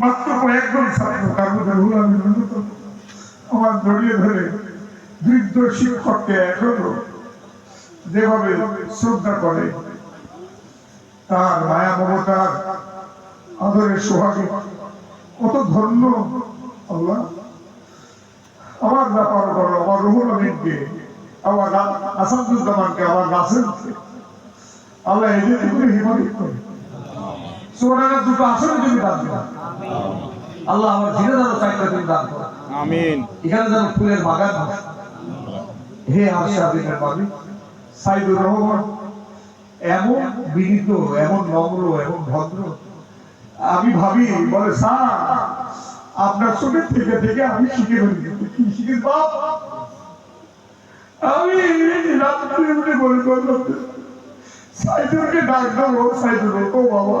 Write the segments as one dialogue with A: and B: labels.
A: মাত্র কয়েকজন ছাত্র অন্যতম। আমার জড়িয়ে ধরে বৃদ্ধ শিক্ষককে এখনও যেভাবে শ্রদ্ধা করে, তার মায়া মমতার আদরের সোহাগে, কত ধন্য, আল্লাহ আমার ব্যাপার করো আমার রুহুল আমিনকে, আমার আসাদুজ্জামানকে, আমার রাসেলকে, আল্লাহ এদের হিমায়িত করে সোনার দুটো আসলে তুমি দান করো। আল্লাহ আমার ধীরে যেন চাইতে তুমি দান করো।
B: আমিন।
A: এখানে যেন ফুলের বাগান। হে আশাদিনের মালিক সাইদুর রহমান এমন বিনীত এমন নম্র এমন ভদ্র আমি ভাবি বলে স্যার আপনার চোখের থেকে থেকে আমি শিখে ফেলি। কি শিখে বাপ? আমি রাত্রে উঠে বলে করলাম সাইদুরকে ডাক দেবো সাইদুর ও বাবা।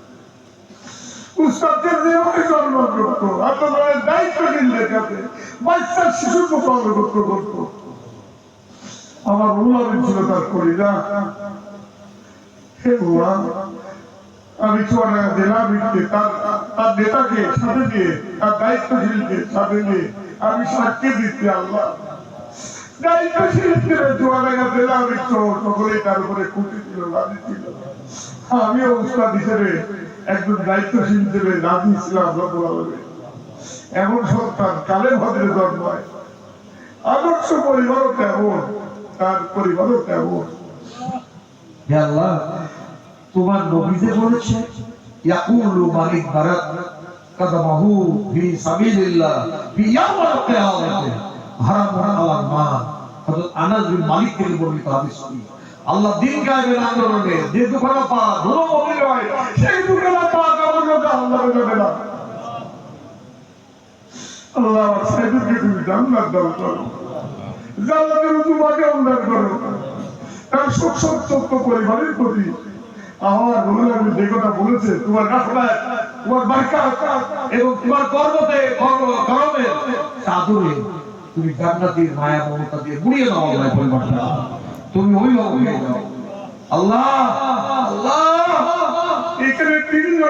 A: জন্মগ্রস্ত আপনাদের দায়িত্ব নিলে যাতে করতো আমার ছিল তার হে ভগবান আমি চুয়াডাঙ্গা জেলা তার তার নেতাকে সাথে দিয়ে তার দায়িত্বশীলকে সাথে আমি সাক্ষী দিচ্ছি, আল্লাহ। দায়িত্বশীল সকলেই তার উপরে আমিও উস্তাদ হিসেবে একজন দায়িত্বশীল হিসেবে রব্বুল আলামিন। এমন সন্তান কালে ভদ্রে জন্মায় আদর্শ পরিবারও তেমন, তার পরিবারও তেমন।
C: আল্লাহ, তোমার নবী যে বলেছে মালিক আল্লাহ দিন কায়েমের আন্দোলনে যে দুখানা পা ধরো অবিনয়
A: সেই আল্লাহ তুমি
C: মায়া মমতা দিয়ে তুমি হয়ে যাও। আল্লাহ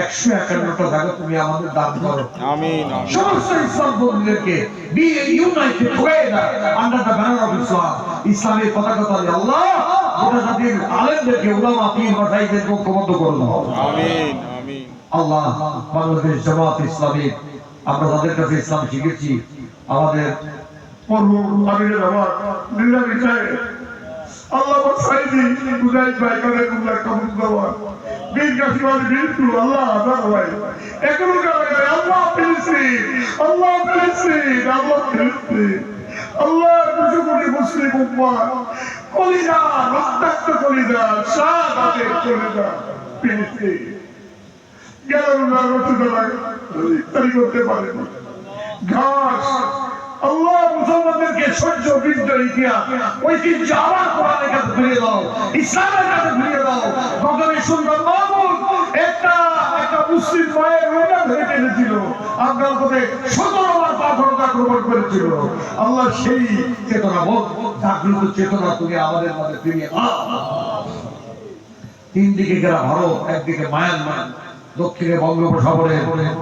C: একশো একান্নটা জায়গা তুমি আমাদের দান করো। সমস্ত ইসলাম বন্ধুদেরকে be united together under the banner of Islam ইসলামের পতাকা তলে আল্লাহ গোটা জাতির আলেমদেরকে উলামা পীর মাসাইদের ঐক্যবদ্ধ করে দাও
B: আমিন আমিন।
C: আল্লাহ বাংলাদেশ জামাত ইসলামী আমরা তাদের কাছে ইসলাম শিখেছি। আমাদের
A: পর্ব আমিরের আমার নিলামি চায় আল্লাহ সাইদি, বুঝাই ভাই কামুক দেওয়া বীর কাশিমাল বিলটু আল্লাহ আদার ভাই। এখনও কারণে আল্লাহ ফিলিস্তিন আল্লাহ ফিলিস্তিন আল্লাহ ফিলিস্তিন আল্লাহ দুশো কোটি মুসলিম উম্মা কলিজা, রক্তাক্ত কলিজা, সাত হাতের কলিজা ফিলিস্তিন গেল না রচনা ইত্যাদি করতে পারে ঘাস আল্লাহ সেই চেতনা বোধ, জাগ্রত চেতনা তুমি আমাদের মধ্যে ফিরিয়ে
C: তিন দিকে গেরা ভারত, একদিকে মায়ানমার, দক্ষিণে বঙ্গোপসাগরে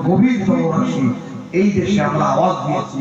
C: গভীর জনরাশি এই দেশে আমরা আওয়াজ দিয়েছি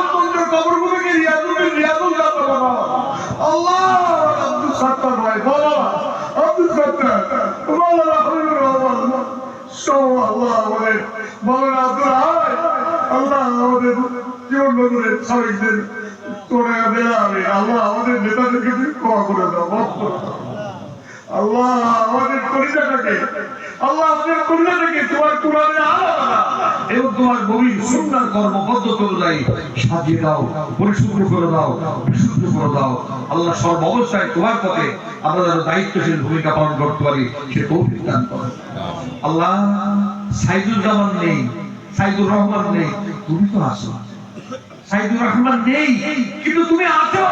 A: কবরগুলোকে রিয়াজুল রিয়াজুল দান করো আল্লাহ, আব্দুল সত্তার ভাই, বাবা। আব্দুল সত্তার মাওলানা হাবিবুর রহমান। আল্লাহ আমাদের মাওলানা আব্দুল হাই। আল্লাহ আমাদের জীবন বন্ধুদের সাবেকদের তোরা আমি আল্লাহ আমাদের নেতাদেরকে ক্ষমা করে দাও আল্লাহ আমাদের কলিজাটাকে, আল্লাহ আমাদের কলিজাটাকে তোমার কোরআনে আলাদা
C: এবং তোমার নবীর সুন্দর কর্মবদ্ধ অনুযায়ী সাজিয়ে দাও, পরিশুদ্ধ করে দাও, বিশুদ্ধ করে দাও। আল্লাহ সর্ব অবস্থায় তোমার পথে আমরা যেন দায়িত্বশীল ভূমিকা পালন করতে পারি, সে তৌফিক দান করো। আল্লাহ সাইদুর জামান নেই, সাইদুর রহমান নেই। তুমি তো আছো। সাইদুর রহমান নেই, কিন্তু তুমি আছো।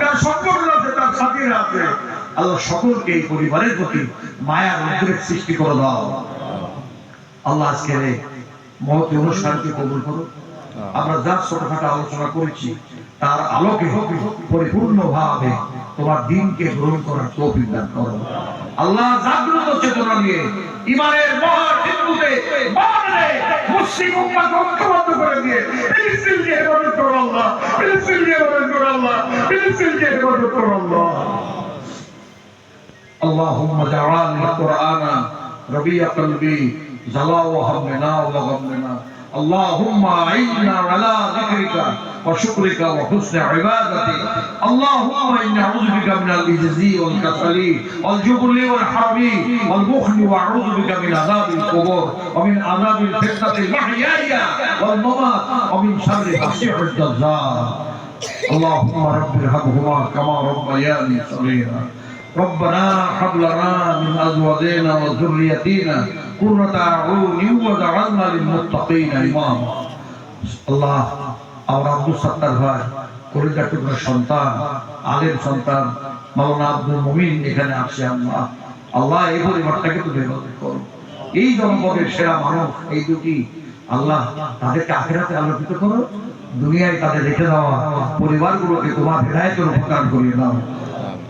A: তার আছে, তার সাথীরা আছে।
C: আল্লাহ সকলকে এই পরিবারের প্রতি মায়ার উদ্রেক সৃষ্টি করে দাও। আল্লাহ আজকের এই মহতি অনুষ্ঠানকে কবুল করো আমরা যা ছোটখাটো আলোচনা করেছি তার আলোকে পরিপূর্ণ ভাবে তোমার দিনকে গ্রহণ করার তৌফিক দান করো আল্লাহ জাগ্রত চেতনা নিয়ে ইমানের মহা হিন্দুতে বাংলাদেশে মুসলিম উম্মাকে ঐক্যবদ্ধ করে দিয়ে
A: ফিলিস্তিনকে হেফাজত করো আল্লাহ ফিলিস্তিনকে হেফাজত করো আল্লাহ ফিলিস্তিনকে হেফাজত করো আল্লাহ
C: اللهم اجعل القرآن ربيع قلبي جلاء همنا وغمنا. اللهم أعنا على ذكرك وشكرك وحسن عبادتك. اللهم إنا نعوذ بك من العجز والكسل والجبن والحرم والبخل وأعوذ بك من عذاب القبور ومن عذاب الفتنة المحيا والممات ومن شر مسيح الدجال. اللهم رب ارحمهما كما ربياني صغيرا. ربنا هب لنا من ازواجنا وذريتنا قرة اعين واجعلنا للمتقين اماما আল্লাহ আমার আব্দুল সত্তার ভাই কলিজার টুকরা সন্তান আলের সন্তান মাওলানা আব্দুল মুমিন এখানে আসছে আল্লাহ আল্লাহ এই পরিবারটাকে তুমি হেফাজত করো এই জনপদের সেরা মানুষ এই দুটি আল্লাহ তাদেরকে আখেরাতে আলোকিত করো দুনিয়ায় তাদের রেখে দেওয়া পরিবারগুলোকে তোমার হৃদায়তের উপকার করিয়ে দাও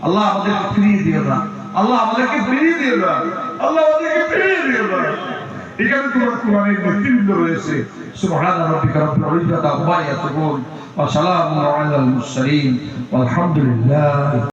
C: আল্লাহ আমাদেরকে ফিরিয়ে দিও না আল্লাহ আমাদেরকে ফিরিয়ে দিও না
A: আল্লাহ আমাদেরকে ফিরিয়ে দিও না এখানে তোমার কোরআনের নেতৃত্ব রয়েছে
C: সুবহান রাব্বিকা রাব্বিল ইজ্জাতি আম্মা ইয়াসিফুন ওয়া সালামুন আলাল মুরসালিন ওয়ালহামদুলিল্লাহ